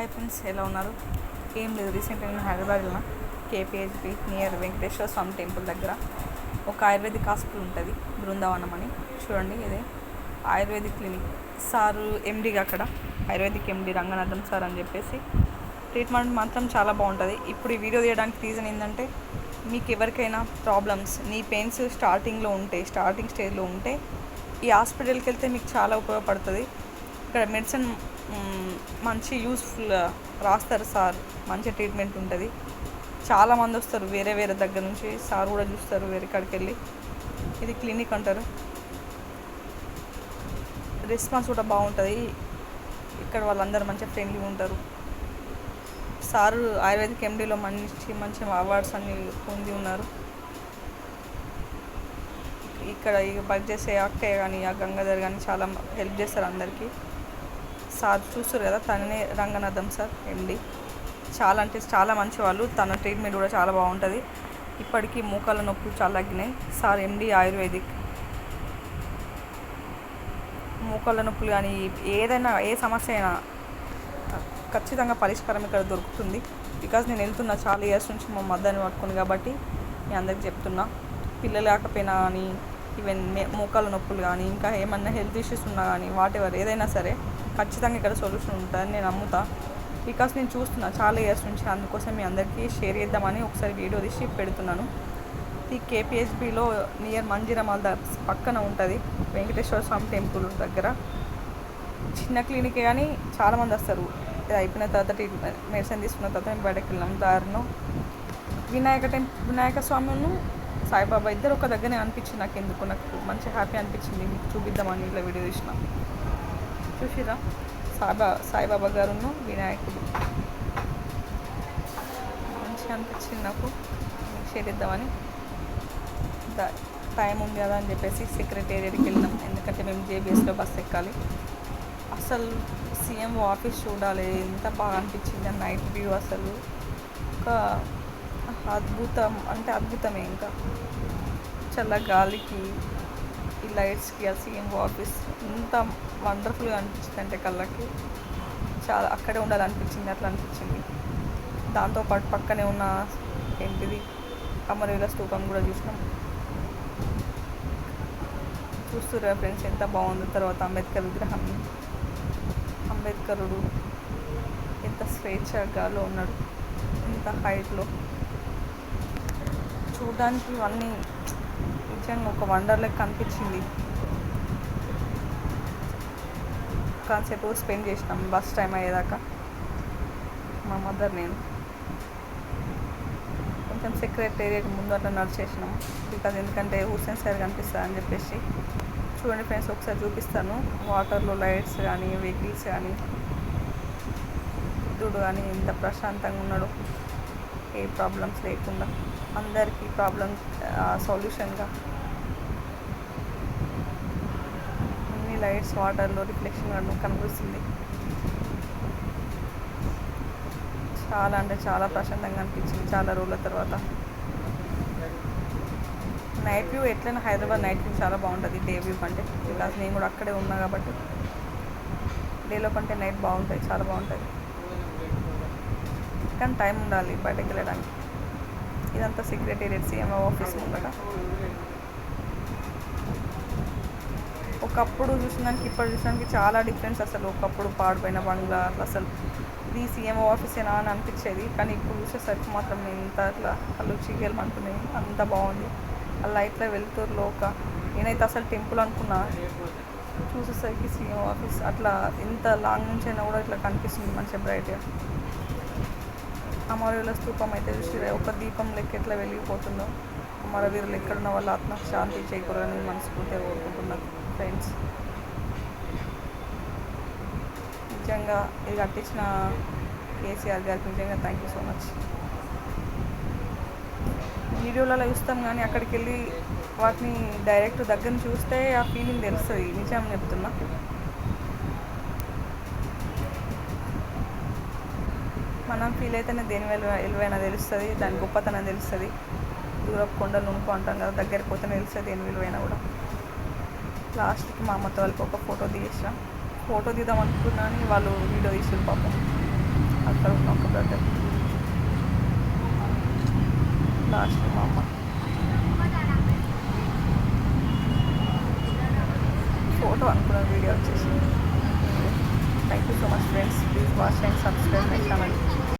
Hi friends ఎలా ఉన్నారు? ఏం లేదు రీసెంట్గా నేను హైదరాబాద్ వెళ్ళిన. K P H B near Venkateswara Swamy temple దగ్గర ఒక ఆయుర్వేదిక్ హాస్పిటల్ ఉంటుంది బృందావనం అని. చూడండి ఇదే ఆయుర్వేదిక్ క్లినిక్. సారు ఎండిగా అక్కడ ఆయుర్వేదిక్ ఎండి రంగనాథం సార్ అని చెప్పేసి. ట్రీట్మెంట్ మాత్రం చాలా బాగుంటుంది. ఇప్పుడు ఈ వీడియో తీయడానికి రీజన్ ఏంటంటే మీకు ఎవరికైనా ప్రాబ్లమ్స్ నీ పెయిన్స్ స్టార్టింగ్లో ఉంటే స్టార్టింగ్ స్టేజ్లో ఉంటే ఈ హాస్పిటల్కి వెళ్తే మీకు చాలా ఉపయోగపడుతుంది. ఇక్కడ మెడిసిన్ మంచి యూస్ఫుల్ రాస్తారు సార్. మంచి ట్రీట్మెంట్ ఉంటుంది. చాలా మంది వస్తారు వేరే వేరే దగ్గర నుంచి. సార్ కూడా చూస్తారు వేరే కాడికి వెళ్ళి. ఇది క్లినిక్ అంటారు. రెస్పాన్స్ కూడా బాగుంటుంది. ఇక్కడ వాళ్ళందరూ మంచిగా ఫ్రెండ్లీ ఉంటారు. సారు ఆయుర్వేదిక్ ఎండీలో మంచి మంచి అవార్డ్స్ అన్ని పొంది ఉన్నారు. ఇక్కడ ఇక వర్క్ చేసే అక్కయ్య కానీ ఆ గంగాధర్ కానీ చాలా హెల్ప్ చేస్తారు అందరికీ. సార్ చూస్తారు కదా తననే రంగనాథం సార్ ఎండి. చాలా అంటే చాలా మంచి వాళ్ళు తన ట్రీట్మెంట్ కూడా చాలా బాగుంటుంది. ఇప్పటికీ మోకాళ్ళ నొప్పులు చాలా తగ్గినాయి. Sir MD ayurvedic. మోకాళ్ళ నొప్పులు కానీ ఏదైనా ఏ సమస్య అయినా ఖచ్చితంగా పరిష్కారం ఇక్కడ దొరుకుతుంది. బికాజ్ నేను వెళ్తున్నా చాలా ఇయర్స్ నుంచి మా మద్దరిని పట్టుకుని కాబట్టి నేను అందరికి చెప్తున్నా. పిల్లలు లేకపోయినా కానీ ఈవెన్ మోకాళ్ళ నొప్పులు కానీ ఇంకా ఏమన్నా హెల్త్ ఇష్యూస్ ఉన్నా కానీ వాటెవర్ ఏదైనా సరే ఖచ్చితంగా ఇక్కడ సొల్యూషన్ ఉంటుందని నేను నమ్ముతా. బికాస్ నేను చూస్తున్నా చాలా ఇయర్స్ నుంచి అందుకోసం మీ అందరికీ షేర్ చేద్దామని ఒకసారి వీడియో తీసి పెడుతున్నాను. ఈ కేపిహెచ్బిలో నియర్ మంజిరమాల్ ద పక్కన ఉంటుంది. వెంకటేశ్వర స్వామి టెంపుల్ దగ్గర. చిన్న క్లినికే కానీ చాలామంది వస్తారు. ఇది అయిపోయిన తర్వాత ట్రీట్మెంట్ మెడిసిన్ తీసుకున్న తర్వాత మేము బయటకు వెళ్ళాం దారిలో వినాయక టెంప్ వినాయక స్వామిను సాయిబాబా ఇద్దరు ఒక దగ్గరనే అనిపించింది నాకు ఎందుకు నాకు మంచి హ్యాపీ అనిపించింది. మీకు చూపిద్దామని ఇట్లా వీడియో తీసిన. చూసిరా? సాయిబా సాయిబాబా గారును వినాయకుడు. మంచిగా అనిపించింది నాకు. షేర్ ఇద్దామని టైం ఉంది కదా అని చెప్పేసి సెక్రటేరియట్కి వెళ్ళినాం. ఎందుకంటే మేము జేబీఎస్లో బస్ ఎక్కాలి. అసలు సీఎం ఆఫీస్ చూడాలి. ఎంత బాగా అనిపించింది ఆ నైట్ వ్యూ అసలు. ఒక అద్భుతం అంటే అద్భుతమే ఇంకా. చల్ల గాలికి ఈ లైట్స్కి ఆ సీఎం ఆఫీస్ ఎంత వండర్ఫుల్గా అనిపించింది అంటే కళ్ళకి. చాలా అక్కడే ఉండాలనిపించింది అట్లా అనిపించింది. దాంతోపాటు పక్కనే ఉన్న ఏంటిది? అమరవీల స్తూపం కూడా చూసినాం. చూస్తున్నారు ఫ్రెండ్స్ ఎంత బాగుందో. తర్వాత అంబేద్కర్ విగ్రహం. అంబేద్కరుడు ఎంత స్వేచ్ఛగాలో ఉన్నాడు. ఎంత హైట్లో చూడడానికి ఇవన్నీ నిజంగా ఒక వండర్ లెక్క అనిపించింది కాసేపు స్పెండ్ చేసినాం బస్ టైం అయ్యేదాకా. మా మదర్ నేను. కొంచెం సెక్రటేరియట్ ముందు అట్లా నడిచేసినాం. బికాజ్ ఎందుకంటే హుస్సేన్ సార్ కనిపిస్తుంది అని చెప్పేసి. చూడండి ఫ్రెండ్స్ ఒకసారి చూపిస్తాను. వాటర్లో లైట్స్ కానీ వెహికల్స్ కానీ. బుద్ధుడు కానీ ఎంత ప్రశాంతంగా ఉన్నాడు. ఏ ప్రాబ్లమ్స్ లేకుండా అందరికీ ప్రాబ్లమ్ సొల్యూషన్గా అన్ని లైట్స్ వాటర్లో రిఫ్లెక్షన్ కనిపిస్తుంది. చాలా అంటే చాలా ప్రశాంతంగా అనిపించింది చాలా రోజుల తర్వాత. నైట్ వ్యూ ఎట్లయినా హైదరాబాద్ నైట్ వ్యూ చాలా బాగుంటుంది డే వ్యూ కంటే. బికాస్ నేను కూడా అక్కడే ఉన్నా కాబట్టి డేలో కంటే నైట్ బాగుంటుంది చాలా బాగుంటుంది కానీ టైం ఉండాలి బయటకు వెళ్ళడానికి ఇదంతా సెక్రటేరియట్ సీఎంఓ ఆఫీస్ ముందట. ఒకప్పుడు చూసినానికి ఇప్పుడు చూసినానికి చాలా డిఫరెన్స్ అసలు. ఒకప్పుడు పాడిపోయిన బంగ్లా అట్లా అసలు. ఇది సీఎంఓ ఆఫీసేనా అని అనిపించేది. కానీ ఇప్పుడు చూసేసరికి మాత్రం నేను ఇంత అట్లా కళ్ళు చీగలమంటున్నాయి అంత బాగుంది. ఆ లైట్లో వెళ్తురు ఒక నేనైతే అసలు టెంపుల్ అనుకున్నా. చూసేసరికి సీఎం ఆఫీస్ అట్లా ఎంత లాంగ్ నుంచి అయినా కూడా ఇట్లా కనిపిస్తుంది. మంచిగా బ్రైట్గా అమరవీరుల స్తూపం అయితే చూసి ఒక దీపం లెక్క ఎట్లా వెలిగిపోతుందో అమరవీరులు ఎక్కడున్న వాళ్ళ ఆత్మకు శాంతి చేకూరని మనస్ఫూర్తిగా కోరుకుంటున్నాను ఫ్రెండ్స్ నిజంగా ఇది కట్టించిన కేసీఆర్ గారికి నిజంగా థ్యాంక్ యూ సో మచ్ వీడియోలలో చూస్తాం కానీ అక్కడికి వెళ్ళి వాటిని డైరెక్ట్ దగ్గర చూస్తే ఆ ఫీలింగ్ తెలుస్తుంది నిజం చెప్తున్నా. మనం ఫీల్ అయితేనే దేని విలువ విలువైనా తెలుస్తుంది దాని గొప్పతనం తెలుస్తుంది. దూరపు కొండలు ఉనుకో అంటాం కదా దగ్గరికి పోతేనే తెలుస్తుంది దేని విలువైనా కూడా. లాస్ట్కి మా అమ్మతో వాళ్ళకి ఒక ఫోటో తీసేసిన ఫోటో తీద్దాం అనుకున్నా అని వాళ్ళు వీడియో తీసారు పాపం. అక్కడ ఉన్న ఒక బ్రదర్ లాస్ట్ మా అమ్మ. ఫోటో అనుకున్న వీడియో వచ్చేసి Thank you so much friends. Please watch and subscribe my channel.